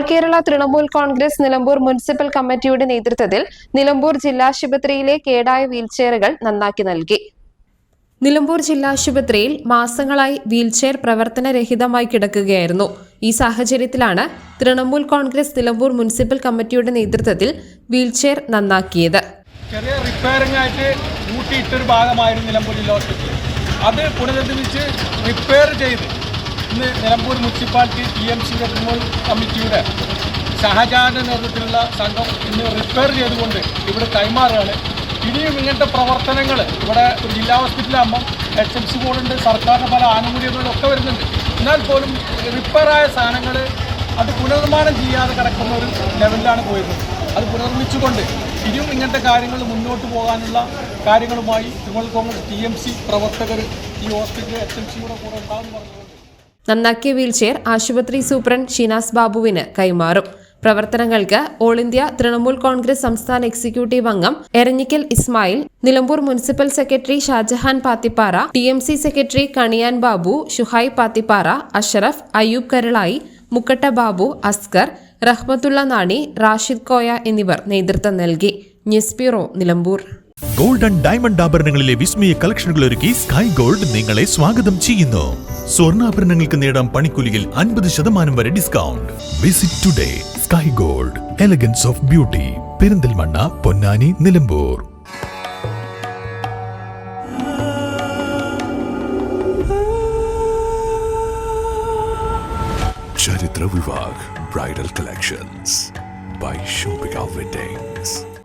all Kerala Trinamool Congress Nilambur municipal കമ്മിറ്റിയുടെ നേതൃത്വത്തിൽ നിലമ്പൂർ ജില്ലാശുപത്രിയിലെ കേടായ വീൽചെയറുകൾ നന്നാക്കി നൽകി. നിലമ്പൂർ ജില്ലാശുപത്രിയിൽ മാസങ്ങളായി വീൽചെയർ പ്രവർത്തനരഹിതമായി കിടക്കുകയായിരുന്നു. ഈ സാഹചര്യത്തിലാണ് തൃണമൂൽ കോൺഗ്രസ് നിലമ്പൂർ മുനിസിപ്പൽ കമ്മിറ്റിയുടെ നേതൃത്വത്തിൽ വീൽചെയർ നന്നാക്കിയത്. ചെറിയ റിപ്പയറിംഗ് ആയിട്ട് കൂട്ടിയിട്ടൊരു ഭാഗമായിരുന്നു നിലമ്പൂർ ജില്ലാ ഹോസ്പിറ്റൽ അത് പുനരുദ്ധരിച്ച് റിപ്പയർ ചെയ്ത് ഇന്ന് Nilambur municipality T M C Trinamool കമ്മിറ്റിയുടെ ഷഹജാന്റെ നേതൃത്വത്തിലുള്ള സംഘം ഇന്ന് റിപ്പയർ ചെയ്തുകൊണ്ട് ഇവിടെ കൈമാറുകയാണ്. ഇനിയും ഇങ്ങനത്തെ പ്രവർത്തനങ്ങൾ ഇവിടെ ജില്ലാ ഹോസ്പിറ്റലാകുമ്പം എച്ച് എം സി ബോർഡുണ്ട് സർക്കാരിന്റെ പല ആനുകൂല്യങ്ങളും ഒക്കെ വരുന്നുണ്ട്. എന്നാൽ പോലും റിപ്പയറായ സാധനങ്ങൾ അത് പുനർനിർമ്മാണം ചെയ്യാതെ കിടക്കുന്ന ഒരു ലെവലിലാണ് പോയിരുന്നത് അത് പുനർനിർമ്മിച്ചുകൊണ്ട് ഇനിയും ഇങ്ങനത്തെ കാര്യങ്ങൾ മുന്നോട്ട് പോകാനുള്ള കാര്യങ്ങളുമായി Trinamool Congress T M C പ്രവർത്തകർ ഈ ഹോസ്പിറ്റലിൽ എച്ച് എം സിയുടെ കൂടെ ഉണ്ടാകുമെന്ന് നന്നാക്കിയ വീൽചെയർ ആശുപത്രി സൂപ്രണ്ട് ഷിനാസ് ബാബുവിന് കൈമാറും. പ്രവർത്തനങ്ങൾക്ക് ഓൾ ഇന്ത്യ തൃണമൂൽ കോൺഗ്രസ് സംസ്ഥാന എക്സിക്യൂട്ടീവ് അംഗം Eranhikkal Ismail Nilambur municipal secretary Shajahan Pathippara T M C secretary Kaniyan Babu Shuhaib Pathippara Ashraf Ayyub Karulai Mukkatta Babu Askar Rahmathulla Nani Rashid Koya എന്നിവർ നേതൃത്വം നൽകി. News bureau Nilambur. Golden diamond ആഭരണങ്ങളിലെ വിസ്മയ കളക്ഷനുകൾ ഒരുക്കി sky gold നിങ്ങളെ സ്വാഗതം ചെയ്യുന്നു. സ്വർണാഭരണങ്ങൾക്ക് നേടാം പണിക്കൂലിയിൽ അൻപത് ശതമാനം വരെ discount. Visit today Sky Gold elegance of beauty Perinthalmanna Ponnani Nilambur. Charitra bridal collections by shopping Weddings.